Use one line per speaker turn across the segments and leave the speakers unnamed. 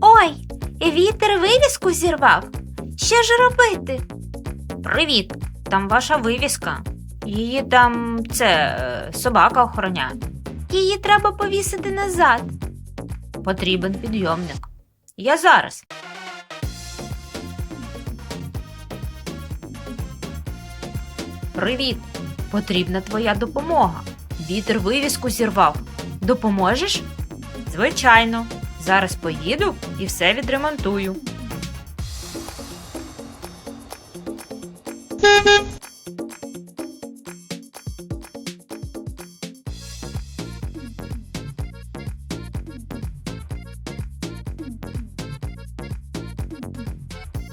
Ой, вітер вивіску зірвав. Що ж робити?
Привіт, там ваша вивіска. Її там це собака охороняє.
Її треба повісити назад.
Потрібен підйомник. Я зараз. Привіт. Потрібна твоя допомога. Вітер вивіску зірвав. Допоможеш? Звичайно. Зараз поїду і все відремонтую.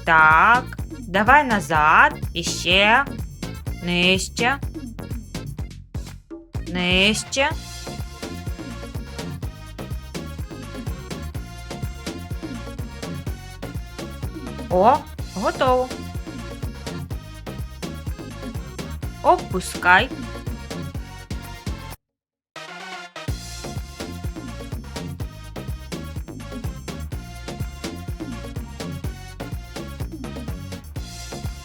Так, давай назад. Іще. Нижче. Нижче. О, готово. Опускай.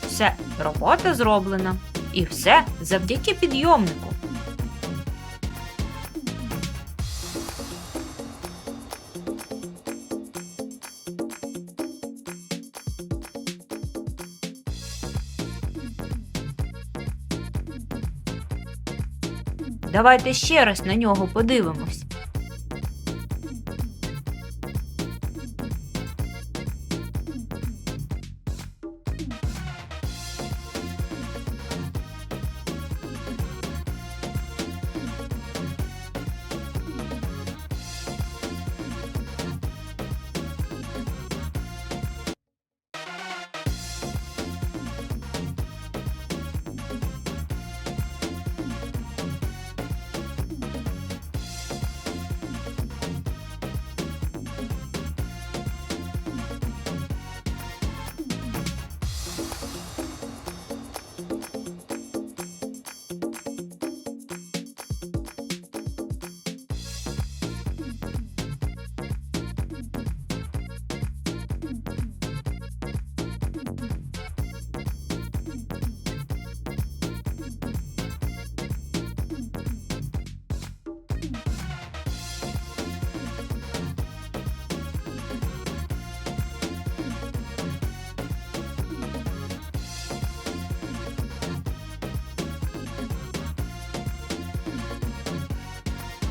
Все, робота зроблена. І все завдяки підйомнику. Давайте ще раз на нього подивимось.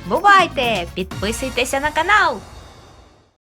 Бувайте! Підписуйтеся на канал.